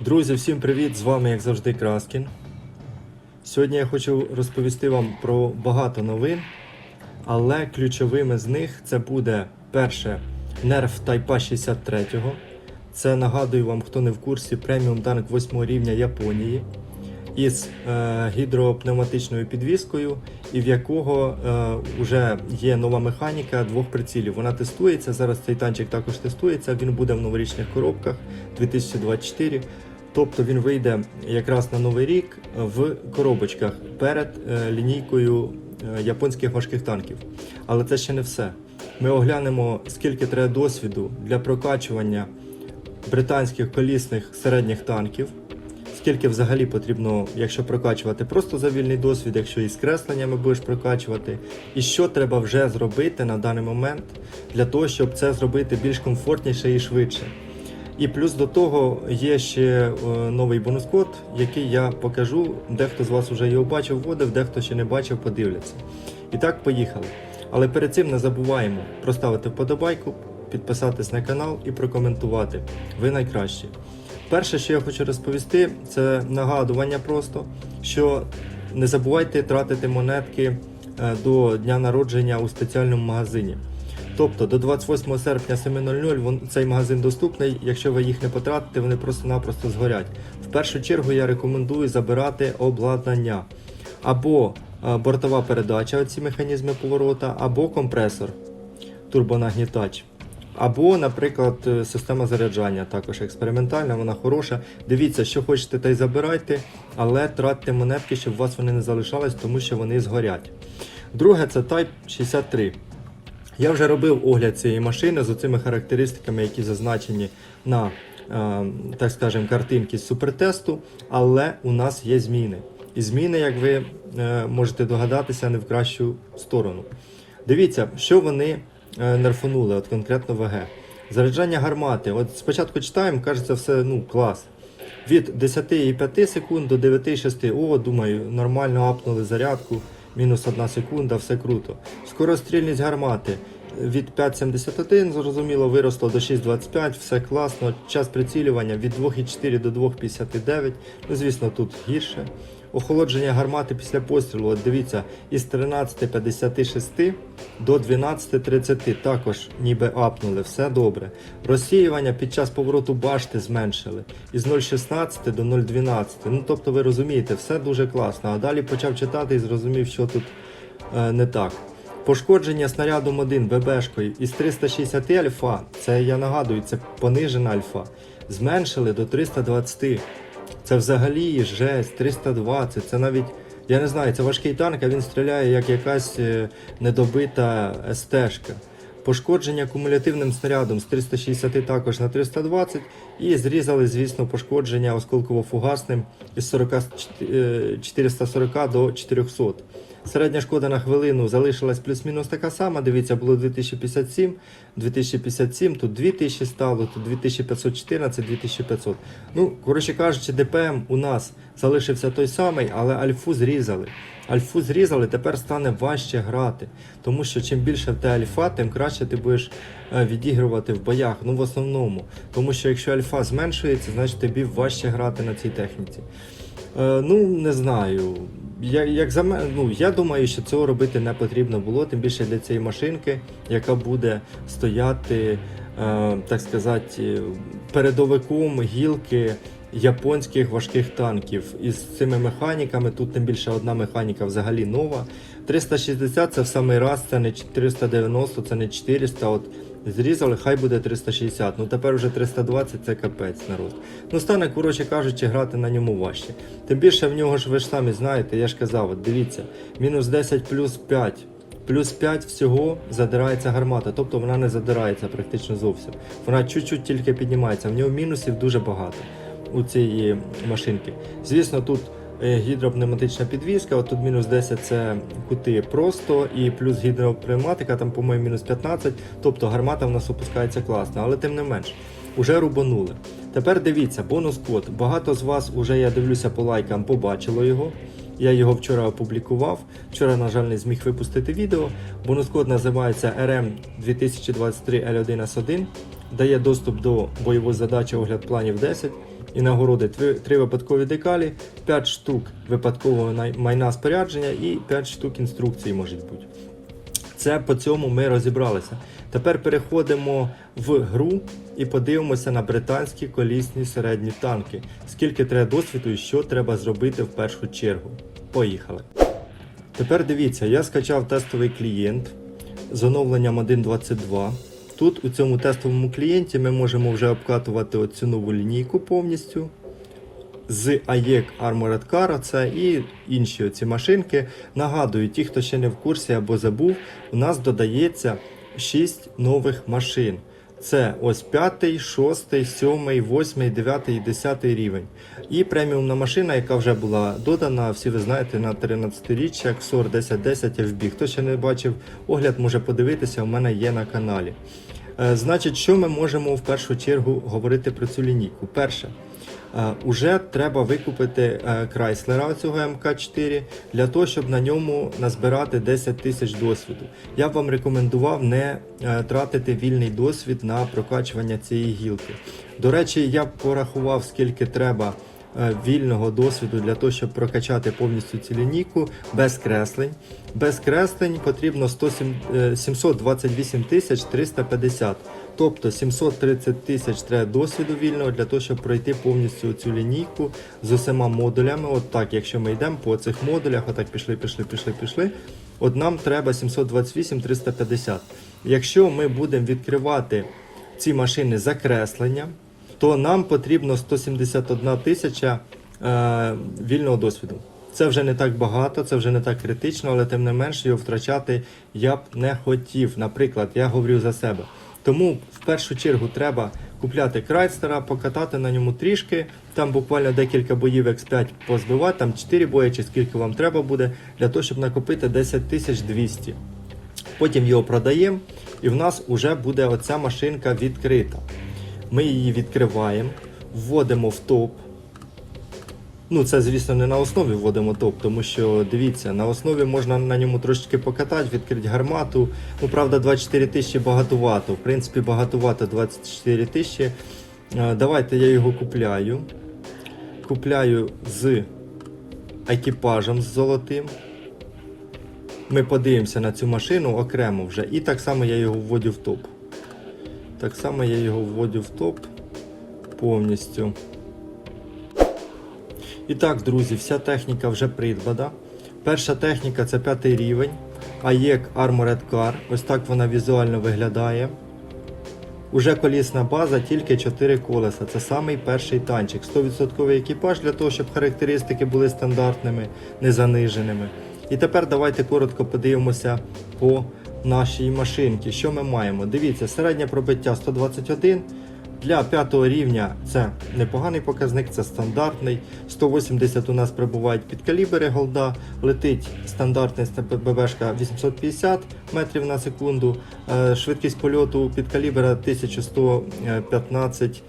Друзі, всім привіт! З вами, як завжди, Краскін. Сьогодні я хочу розповісти вам про багато новин, але ключовими з них це буде перше нерв Тайпа 63. Це нагадую вам, хто не в курсі, преміум танк 8 рівня Японії із е, гідропневматичною підвіскою, і в якого е, вже є нова механіка двох прицілів. Вона тестується. Зараз цей танчик також тестується. Він буде в новорічних коробках 2024. Тобто він вийде якраз на новий рік в коробочках перед е, лінійкою е, японських важких танків. Але це ще не все. Ми оглянемо, скільки треба досвіду для прокачування британських колісних середніх танків. Скільки взагалі потрібно, якщо прокачувати просто за вільний досвід, якщо і з кресленнями будеш прокачувати, і що треба вже зробити на даний момент для того, щоб це зробити більш комфортніше і швидше. І плюс до того є ще е, новий бонус-код, який я покажу. Дехто з вас вже його бачив, вводив, дехто ще не бачив, подивляться. І так, поїхали. Але перед цим не забуваємо проставити вподобайку, підписатись на канал і прокоментувати. Ви найкращі. Перше, що я хочу розповісти, це нагадування просто, що не забувайте тратити монетки е, до дня народження у спеціальному магазині. Тобто до 28 серпня 7.00 цей магазин доступний. Якщо ви їх не потратите, вони просто-напросто згорять. В першу чергу я рекомендую забирати обладнання або е, бортова передача, оці механізми поворота, або компресор турбонагнітач. Або, наприклад, е, система заряджання також експериментальна, вона хороша. Дивіться, що хочете, та й забирайте, але тратьте монетки, щоб у вас вони не залишались, тому що вони згорять. Друге, це Type 63. Я вже робив огляд цієї машини з оцими характеристиками, які зазначені на, е, так скажем, картинці з супертесту, але у нас є зміни. І зміни, як ви е, можете догадатися, не в кращу сторону. Дивіться, що вони е, нерфанули, от конкретно ВГ. Заряджання гармати. От спочатку читаємо, кажеться, все ну, клас. Від 10,5 секунд до 9,6. О, думаю, нормально апнули зарядку, мінус 1 секунда, все круто. Скорострільність гармати від 5,71, зрозуміло, виросло до 6,25, все класно. Час прицілювання від 2,4 до 2,59. Ну, звісно, тут гірше. Охолодження гармати після пострілу, от дивіться, із 13,56 до 12,30 також ніби апнули, все добре. Розсіювання під час повороту башти зменшили із 0,16 до 0,12. Ну тобто ви розумієте, все дуже класно. А далі почав читати і зрозумів, що тут е, не так. Пошкодження снарядом 1 ББшкою із 360 альфа, це я нагадую, це понижена альфа, зменшили до 320. Це взагалі жесть, 320. Це навіть, я не знаю, це важкий танк, а він стріляє як якась е, недобита СТ-шка. Пошкодження кумулятивним снарядом з 360 також на 320 і зрізали, звісно, пошкодження осколково-фугасним із 40, е, 440 до 400. Середня шкода на хвилину залишилась плюс-мінус така сама. Дивіться, було 2057, 2057, тут 2000 стало, тут 2514, 2500. Ну, коротше кажучи, ДПМ у нас залишився той самий, але альфу зрізали. Альфу зрізали, тепер стане важче грати. Тому що чим більше в те альфа, тим краще ти будеш е, відігрувати в боях. Ну, в основному. Тому що якщо альфа зменшується, значить тобі важче грати на цій техніці. Е, ну, не знаю. Я, як за мене, ну, я думаю, що цього робити не потрібно було, тим більше для цієї машинки, яка буде стояти, е, так сказати, передовиком гілки японських важких танків. Із цими механіками, тут тим більше одна механіка взагалі нова. 360 це в самий раз, це не 490, це не 400. От Зрізали, хай буде 360. Ну тепер вже 320 це капець народ. Ну стане, коротше кажучи, грати на ньому важче. Тим більше в нього ж ви ж самі знаєте, я ж казав, от дивіться, мінус 10 плюс 5. Плюс 5 всього задирається гармата, тобто вона не задирається практично зовсім. Вона чуть-чуть тільки піднімається. В нього мінусів дуже багато у цієї машинки. Звісно, тут гідропневматична підвізка, от тут мінус 10 це кути просто, і плюс гідропневматика, там, по-моєму, мінус 15, тобто гармата в нас опускається класно, але тим не менш, уже рубанули. Тепер дивіться, бонус-код. Багато з вас, уже я дивлюся по лайкам, побачило його. Я його вчора опублікував. Вчора, на жаль, не зміг випустити відео. Бонус-код називається RM 2023 L1S1. Дає доступ до бойової задачі огляд планів 10. І нагороди 3 випадкові декалі, 5 штук випадкового майна спорядження і 5 штук інструкцій можуть бути. Це по цьому ми розібралися. Тепер переходимо в гру і подивимося на британські колісні середні танки. Скільки треба досвіду і що треба зробити в першу чергу. Поїхали. Тепер дивіться, я скачав тестовий клієнт з оновленням 1.22. Тут у цьому тестовому клієнті ми можемо вже обкатувати оцю нову лінійку повністю з AEC Armored Car, це і інші оці машинки. Нагадую, ті, хто ще не в курсі або забув, у нас додається 6 нових машин. Це ось 5, 6, 7, 8, 9 і 10 рівень. І преміумна машина, яка вже була додана, всі ви знаєте, на 13-річчя XOR 1010 FB. Хто ще не бачив огляд, може подивитися, у мене є на каналі. Е, Значить, що ми можемо в першу чергу говорити про цю лінійку? Перше, Уже треба викупити е, Крайслера цього МК4 для того, щоб на ньому назбирати 10 тисяч досвіду. Я б вам рекомендував не е, тратити вільний досвід на прокачування цієї гілки. До речі, я б порахував, скільки треба е, вільного досвіду для того, щоб прокачати повністю цю лінійку без креслень. Без креслень потрібно 107, е, 728 тисяч 350. Тобто 730 тисяч треба досвіду вільного для того, щоб пройти повністю цю лінійку з усіма модулями. От так, якщо ми йдемо по цих модулях, отак пішли, пішли, пішли, пішли. От нам треба 728 350. Якщо ми будемо відкривати ці машини за креслення, то нам потрібно 171 тисяча е, вільного досвіду. Це вже не так багато, це вже не так критично, але тим не менш його втрачати я б не хотів. Наприклад, я говорю за себе. Тому в першу чергу треба купляти крайстера, покатати на ньому трішки. Там буквально декілька боїв X5 позбивати, там 4 бої чи скільки вам треба буде, для того, щоб накопити 10 200. Потім його продаємо, і в нас вже буде оця машинка відкрита. Ми її відкриваємо, вводимо в топ. Ну, це, звісно, не на основі вводимо топ, тому що дивіться, на основі можна на ньому трошечки покатати, відкрити гармату. Ну, правда, 24 тисячі багатувато. В принципі, багатувато 24 тисячі. Давайте я його купляю. Купляю з екіпажем з золотим. Ми подивимося на цю машину окремо вже. І так само я його вводю в топ. Так само я його вводю в топ повністю. І так, друзі, вся техніка вже придбана. Перша техніка це п'ятий рівень. AEC Armored Car. Ось так вона візуально виглядає. Уже колісна база, тільки 4 колеса. Це самий перший танчик. 100% екіпаж для того, щоб характеристики були стандартними, не заниженими. І тепер давайте коротко подивимося по нашій машинці. Що ми маємо? Дивіться, середнє пробиття 121. Для п'ятого рівня це непоганий показник, це стандартний. 180 у нас прибувають під калібри голда, летить стандартний ББшка 850 метрів на секунду, е, швидкість польоту під калібра 1115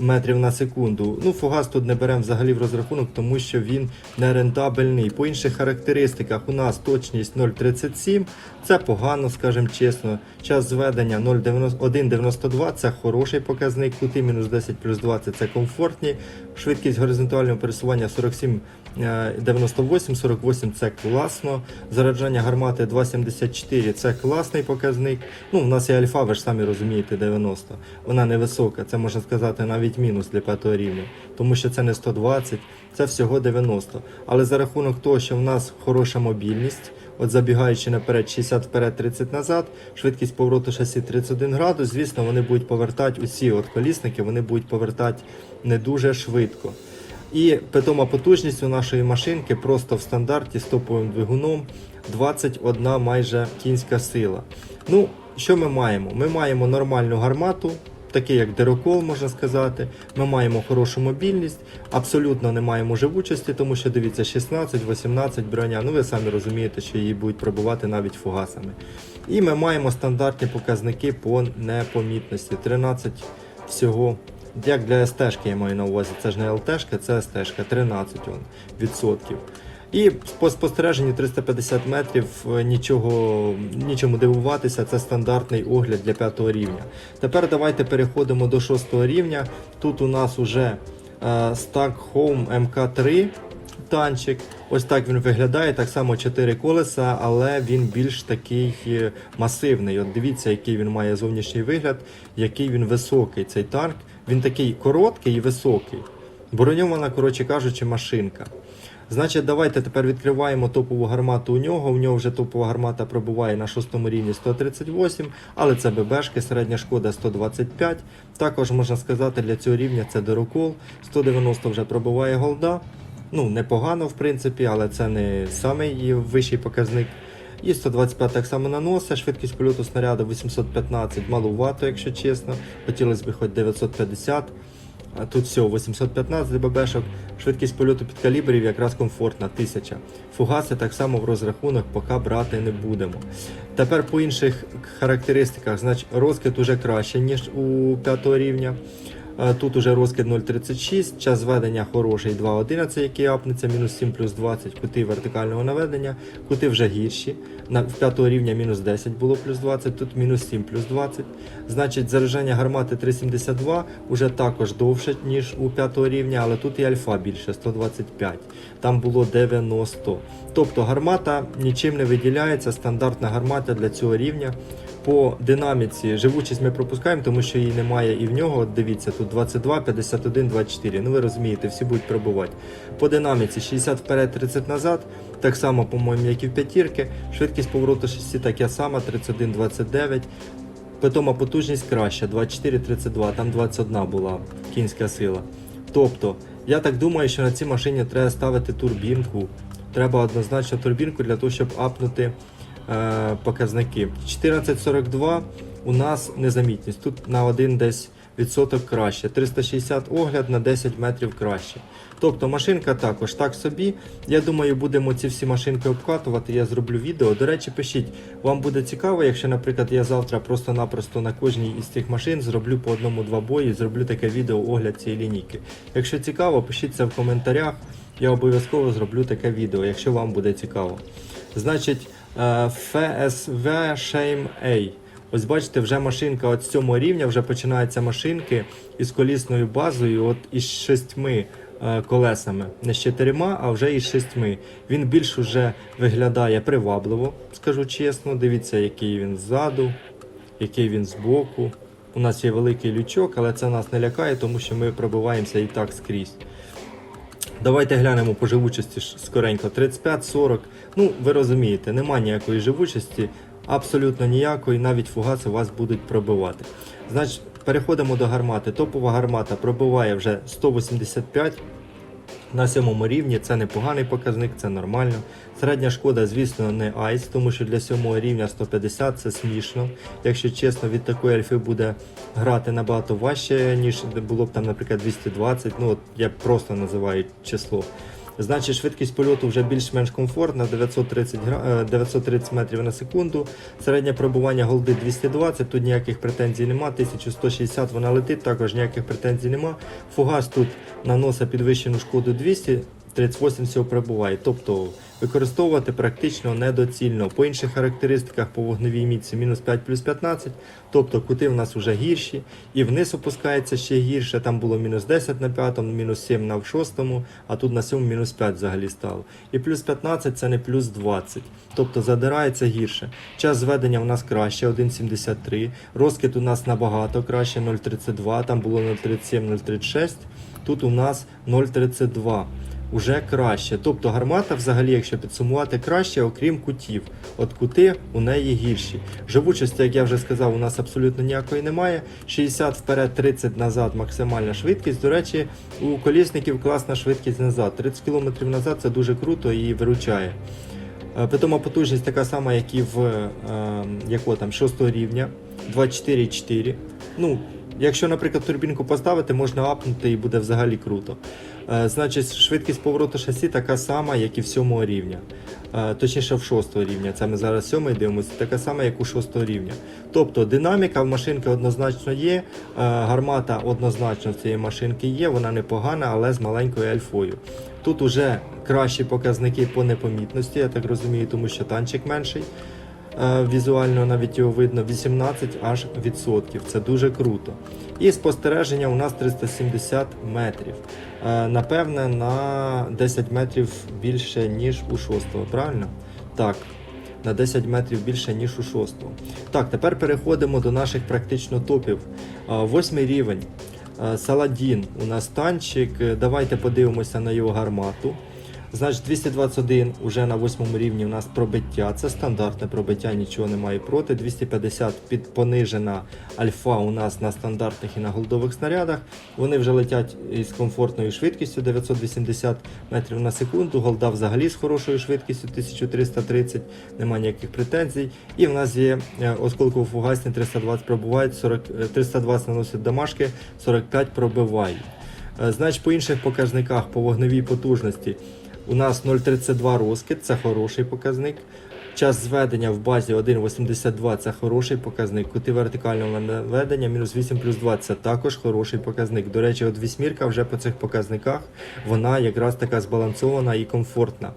метрів на секунду. Ну, фугас тут не беремо взагалі в розрахунок, тому що він не рентабельний. По інших характеристиках у нас точність 0,37, це погано, скажімо чесно. Час зведення 1,92 це хороший показник, кути мінус 10 плюс 20 це комфортні. Швидкість горизонтального пересування 47 е, 98, 48 це класно. Заряджання гармати 2,74 це класний показник. Ну, у нас є альфа, ви ж самі розумієте, 90. Вона невисока, це можна сказати навіть мінус для п'ятого рівня, тому що це не 120, це всього 90. Але за рахунок того, що в нас хороша мобільність, от забігаючи наперед 60 вперед, 30 назад, швидкість повороту шасі 31 градус, звісно, вони будуть повертати усі от колісники, вони будуть повертати не дуже швидко. І питома потужність у нашої машинки просто в стандарті з топовим двигуном 21 майже кінська сила. Ну, що ми маємо? Ми маємо нормальну гармату, такий як дирокол, можна сказати. Ми маємо хорошу мобільність, абсолютно не маємо живучості, тому що дивіться, 16-18 броня. Ну ви самі розумієте, що її будуть пробувати навіть фугасами. І ми маємо стандартні показники по непомітності. 13 всього. Як для СТ-шки я маю на увазі, це ж не ЛТ-шка, це СТ-шка, 13 он, відсотків. І по спостереженню 350 метрів е, нічого, нічому дивуватися, це стандартний огляд для п'ятого рівня. Тепер давайте переходимо до шостого рівня. Тут у нас уже е, Home MK3 танчик. Ось так він виглядає. Так само 4 колеса, але він більш такий е, масивний. От дивіться, який він має зовнішній вигляд, який він високий. Цей танк. Він такий короткий і високий. Броньована, коротше кажучи, машинка. Значить, давайте тепер відкриваємо топову гармату у нього. У нього вже топова гармата пробуває на шостому рівні 138, але це ББшки, середня шкода 125. Також можна сказати, для цього рівня це дорокол. 190 вже пробуває голда. Ну, непогано, в принципі, але це не самий вищий показник. І 125 так само наносить, швидкість польоту снаряду 815, малувато, якщо чесно. Хотілося б хоч 950. А тут всього 815 ББшок. Швидкість польоту під калібрів якраз комфортна, 1000. Фугаси так само в розрахунок поки брати не будемо. Тепер по інших характеристиках, значить розкид уже краще, ніж у 5 рівня. Е, Тут уже розкид 0,36, час зведення хороший 2,11, який апнеться, мінус 7 плюс 20, кути вертикального наведення, кути вже гірші. На, в 5 рівня мінус 10 було плюс 20, тут мінус 7 плюс 20. Значить, заряджання гармати 3,72 уже також довше, ніж у 5 рівня, але тут і альфа більше 125. Там було 90. Тобто гармата нічим не виділяється, стандартна гармата для цього рівня. По динаміці живучість ми пропускаємо, тому що її немає і в нього. Дивіться, тут 22, 51, 24. Ну ви розумієте, всі будуть пробувати. По динаміці 60 вперед, 30 назад. Так само, по-моєму, як і в п'ятірки. Швидкість повороту шасі така сама, 31, 29. Питома потужність краща, 24-32, там 21 була кінська сила. Тобто, я так думаю, що на цій машині треба ставити турбінку. Треба однозначно турбінку для того, щоб апнути показники. 1442 у нас незамітність. Тут на один десь відсоток краще. 360 огляд на 10 метрів краще. Тобто машинка також так собі. Я думаю, будемо ці всі машинки обкатувати. Я зроблю відео. До речі, пишіть, вам буде цікаво, якщо, наприклад, я завтра просто-напросто на кожній із цих машин зроблю по одному-два бої, зроблю таке відео огляд цієї лінійки. Якщо цікаво, пишіть це в коментарях. Я обов'язково зроблю таке відео, якщо вам буде цікаво. Значить, е, FSV Shame A. Ось бачите, вже машинка от з цього рівня вже починаються машинки із колісною базою, от із шестьми е, колесами. Не з чотирма, а вже із шестьми. Він більш уже виглядає привабливо, скажу чесно. Дивіться, який він ззаду, який він збоку. У нас є великий лючок, але це нас не лякає, тому що ми пробиваємося і так скрізь. Давайте глянемо по живучості скоренько. 35-40. Ну, ви розумієте, нема ніякої живучості, абсолютно ніякої, навіть фугаси вас будуть пробивати. Значить, переходимо до гармати. Топова гармата пробиває вже 185. На сьомому рівні це непоганий показник, це нормально. Середня шкода, звісно, не айс, тому що для сьомого рівня 150 це смішно. Якщо чесно, від такої альфи буде грати набагато важче, ніж було б там, наприклад, 220. Ну, от я просто називаю число. Значить, швидкість польоту вже більш-менш комфортна, 930, гра... е, 930 метрів на секунду. Середнє пробування голди 220, тут ніяких претензій нема. 1160 вона летить, також ніяких претензій нема. Фугас тут наносить підвищену шкоду 200. 38 всього перебуває, тобто використовувати практично недоцільно. По інших характеристиках по вогневій міці мінус 5 плюс 15, тобто кути в нас вже гірші, і вниз опускається ще гірше. Там було мінус 10 на 5, мінус 7 на 6, а тут на 7 мінус 5 взагалі стало. І плюс 15 це не плюс 20, тобто задирається гірше. Час зведення у нас краще, 1,73. Розкид у нас набагато краще, 0,32, там було 0,37, 0,36, тут у нас 0,32 уже краще. Тобто гармата, взагалі, якщо підсумувати, краще, окрім кутів. От кути у неї гірші. Живучості, як я вже сказав, у нас абсолютно ніякої немає. 60 вперед, 30 назад максимальна швидкість. До речі, у колісників класна швидкість назад. 30 км назад це дуже круто і виручає. Е, Питома потужність така сама, як і в е, якого там 6 рівня 24,4. Ну, якщо, наприклад, турбінку поставити, можна апнути і буде взагалі круто. Е, Значить, швидкість повороту шасі така сама, як і в 7 рівня. Е, Точніше, в 6 рівня. Це ми зараз 7 дивимося, така сама, як у 6 рівня. Тобто динаміка в машинки однозначно є, е, гармата однозначно в цієї машинки є, вона непогана, але з маленькою альфою. Тут уже кращі показники по непомітності, я так розумію, тому що танчик менший. Е, Візуально навіть його видно 18 аж відсотків. Це дуже круто. І спостереження у нас 370 метрів. Е, Напевне, на 10 метрів більше, ніж у шостого, правильно? Так, на 10 метрів більше, ніж у шостого. Так, тепер переходимо до наших практично топів. Е, Восьмий рівень. Саладін у нас танчик. Давайте подивимося на його гармату. Значить, 221 уже на восьмому рівні у нас пробиття. Це стандартне пробиття, нічого немає проти. 250 під понижена альфа у нас на стандартних і на голдових снарядах. Вони вже летять із комфортною швидкістю 980 метрів на секунду. Голда взагалі з хорошою швидкістю 1330, немає ніяких претензій. І в нас є е, осколково-фугасні 320 пробувають, 40, е, 320 наносять дамажки, 45 пробивають. Е, Значить, по інших показниках по вогневій потужності у нас 0,32 розкид, це хороший показник. Час зведення в базі 1,82 це хороший показник. Кути вертикального наведення мінус 8 плюс 2 це також хороший показник. До речі, от вісьмірка вже по цих показниках вона якраз така збалансована і комфортна.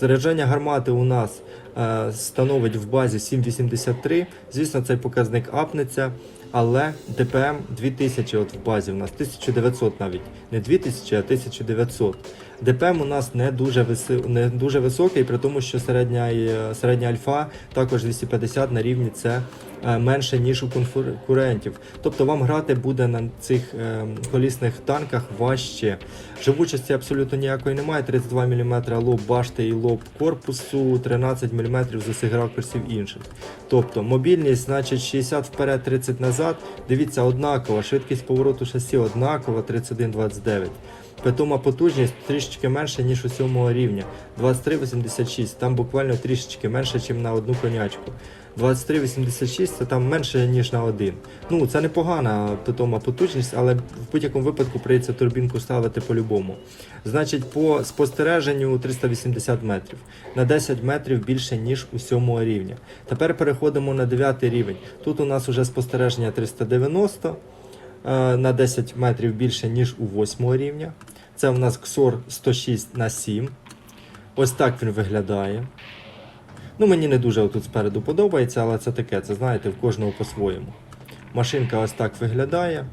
Заряджання гармати у нас е, становить в базі 7,83. Звісно, цей показник апнеться, але ДПМ 2000 от в базі у нас 1900 навіть. Не 2000, а 1900. ДПМ у нас не дуже, виси... не дуже високий, при тому, що середня, е, середня альфа також 250 на рівні це е, менше, ніж у конкурентів. Тобто вам грати буде на цих е, колісних танках важче. Живучості абсолютно ніякої немає. 32 мм лоб башти і лоб корпусу, 13 мм з усіх ракурсів інших. Тобто мобільність, значить 60 вперед, 30 назад. Дивіться, однакова, швидкість повороту шасі однакова 31,29. Питома потужність трішечки менше, ніж у сьомого рівня. 23,86. Там буквально трішечки менше, ніж на одну конячку. 23,86 це там менше, ніж на один. Ну, це непогана питома потужність, але в будь-якому випадку прийдеться турбінку ставити по-любому. Значить, по спостереженню 380 метрів. На 10 метрів більше, ніж у сьомого рівня. Тепер переходимо на 9 рівень. Тут у нас вже спостереження 390 е, на 10 метрів більше, ніж у 8 рівня. Це у нас XOR 106 на 7. Ось так він виглядає. Ну, мені не дуже тут спереду подобається, але це таке, це знаєте, в кожного по-своєму. Машинка ось так виглядає.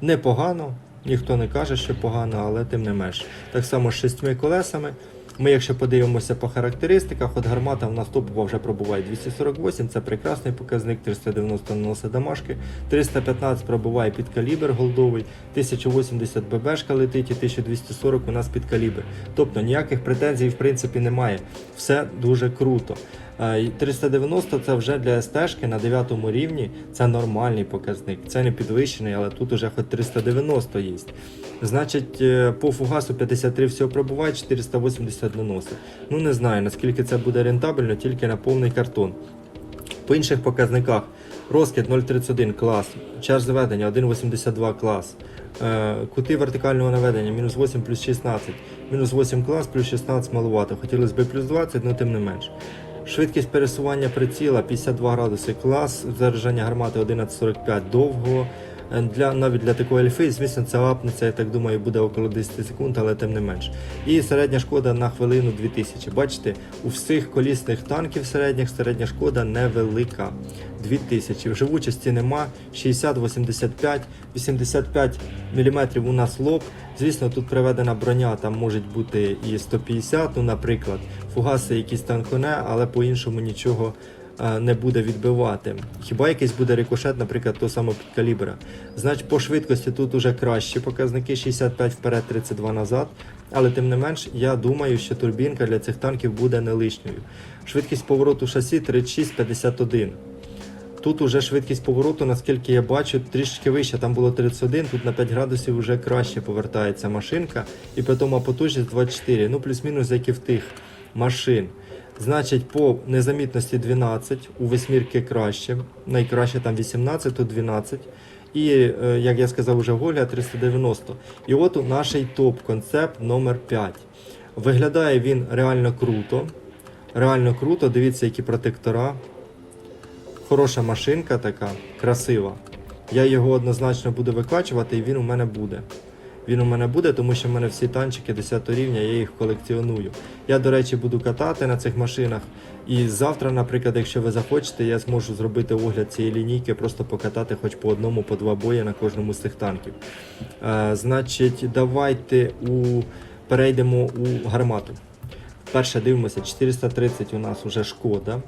Непогано, ніхто не каже, що погано, але тим не менш. Так само з шістьми колесами. Ми, якщо подивимося по характеристиках, от гармата в нас топова вже пробуває 248, це прекрасний показник, 390 наносить дамажки, 315 пробуває під калібр голдовий, 1080 ББшка летить і 1240 у нас під калібр. Тобто ніяких претензій в принципі немає. Все дуже круто. Е, і 390 це вже для СТ-шки на 9 рівні, це нормальний показник. Це не підвищений, але тут уже хоч 390 є. Значить, е, по фугасу 53 всього пробуває, 480 наносить. Ну не знаю, наскільки це буде рентабельно, тільки на повний картон. По інших показниках розкид 0,31 клас, час зведення 1,82 клас, е, кути вертикального наведення мінус 8 плюс 16, мінус 8 клас плюс 16 малувато. Хотілося б плюс 20, але тим не менш. Швидкість пересування приціла 52 градуси клас, заряджання гармати 11,45 довго. Е, Для, навіть для такої альфи, звісно, це апнеться, я так думаю, буде около 10 секунд, але тим не менш. І середня шкода на хвилину 2000. Бачите, у всіх колісних танків середніх середня шкода невелика. 2000. В живучості нема. 60, 85, 85 мм у нас лоб. Звісно, тут приведена броня, там може бути і 150, ну, наприклад. Фугаси якісь танконе, але по-іншому нічого не буде відбивати. Хіба якийсь буде рикошет, наприклад, того самого під калібра. Значить, по швидкості тут уже кращі показники 65 вперед, 32 назад. Але тим не менш, я думаю, що турбінка для цих танків буде не лишньою. Швидкість повороту шасі 36-51. Тут уже швидкість повороту, наскільки я бачу, трішки вища. Там було 31, тут на 5 градусів вже краще повертається машинка. І питома потужність 24. Ну, плюс-мінус, як і в тих машин. Значить, по незамітності 12, у восьмірки краще. Найкраще там 18, тут 12. І, е, як я сказав, уже Голя 390. І от у наш топ-концепт номер 5. Виглядає він реально круто. Реально круто. Дивіться, які протектора. Хороша машинка така, красива. Я його однозначно буду викачувати і він у мене буде. Він у мене буде, тому що в мене всі танчики 10 рівня, я їх колекціоную. Я, до речі, буду катати на цих машинах. І завтра, наприклад, якщо ви захочете, я зможу зробити огляд цієї лінійки, просто покатати хоч по одному, по два бої на кожному з цих танків. Е, значить, давайте у... перейдемо у гармату. Перше дивимося, 430 у нас вже шкода.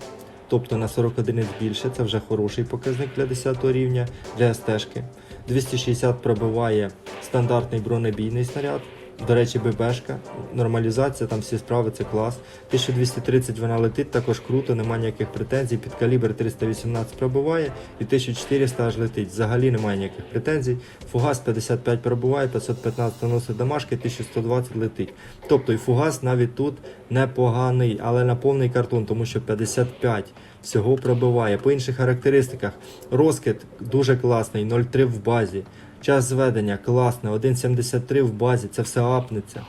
Тобто на 40 одиниць більше, це вже хороший показник для 10 рівня для СТ-шки. 260 пробиває стандартний бронебійний снаряд. До речі, ББшка, нормалізація, там всі справи, це клас. 1230 вона летить, також круто, немає ніяких претензій. Під калібр 318 пробиває і 1400 аж летить. Взагалі немає ніяких претензій. Фугас 55 пробиває, 515 наносить дамажки, 1120 летить. Тобто і фугас навіть тут непоганий, але на повний картон, тому що 55 всього пробиває. По інших характеристиках розкид дуже класний, 0,3 в базі. Час зведення класне, 1,73 в базі, це все апнеться.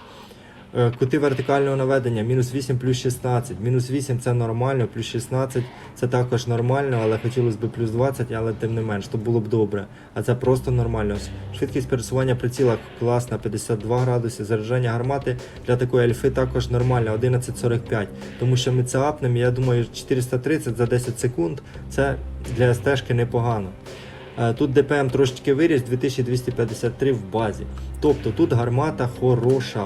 Е, Кути вертикального наведення мінус 8 плюс 16. Мінус 8 це нормально, плюс 16 це також нормально, але хотілося б плюс 20, але тим не менш, то було б добре. А це просто нормально. Швидкість пересування приціла класна, 52 градуси. Заряджання гармати для такої альфи також нормально, 11.45. Тому що ми це апнемо, я думаю, 430 за 10 секунд це для стежки непогано. Е, Тут ДПМ трошечки виріс, 2253 в базі. Тобто тут гармата хороша.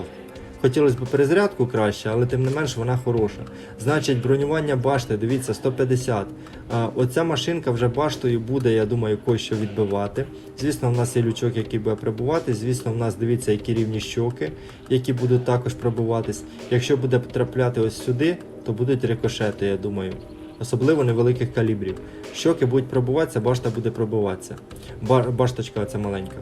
Хотілося б перезарядку краще, але тим не менш вона хороша. Значить, бронювання башти, дивіться, 150. А, Оця машинка вже баштою буде, я думаю, кощо що відбивати. Звісно, в нас є лючок, який буде прибувати. Звісно, в нас дивіться, які рівні щоки, які будуть також пробуватись. Якщо буде потрапляти ось сюди, то будуть рикошети, я думаю. Особливо невеликих калібрів. Щоки будуть пробуватися, башта буде пробуватися. Ба- Башточка оця маленька.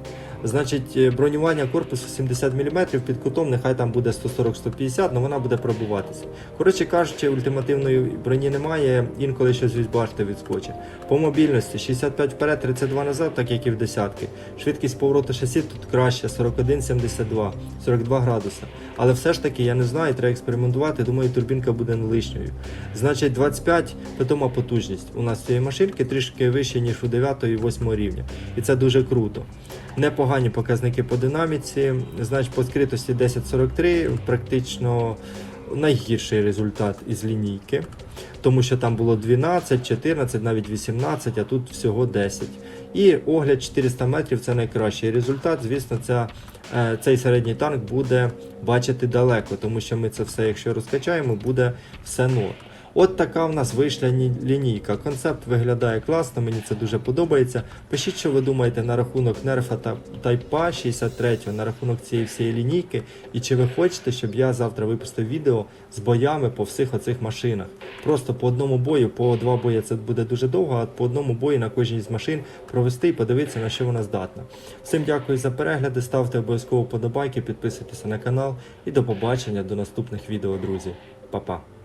Значить, е, бронювання корпусу 70 мм під кутом, нехай там буде 140-150, але вона буде пробуватися. Коротше кажучи, ультимативної броні немає, інколи щось від башти відскочить. По мобільності 65 вперед, 32 назад, так як і в десятки. Швидкість повороту шасі тут краще, 41-72, 42 градуса. Але все ж таки, я не знаю, треба експериментувати, думаю, турбінка буде не лишньою. Значить, 25 питома потужність у нас цієї машинки трішки вище, ніж у 9 і 8 рівня. І це дуже круто. Непогані показники по динаміці. Значить, по скритості 1043 практично найгірший результат із лінійки, тому що там було 12, 14, навіть 18, а тут всього 10. І огляд 400 метрів це найкращий результат. Звісно, ця, е, цей середній танк буде бачити далеко, тому що ми це все, якщо розкачаємо, буде все норм. От така в нас вийшла лінійка. Концепт виглядає класно, мені це дуже подобається. Пишіть, що ви думаєте на рахунок нерфа та Type 63, на рахунок цієї всієї лінійки, і чи ви хочете, щоб я завтра випустив відео з боями по всіх оцих машинах. Просто по одному бою, по два бої це буде дуже довго, а по одному бою на кожній з машин провести і подивитися, на що вона здатна. Всім дякую за перегляди, ставте обов'язково подобайки, підписуйтесь на канал і до побачення до наступних відео, друзі. Па-па.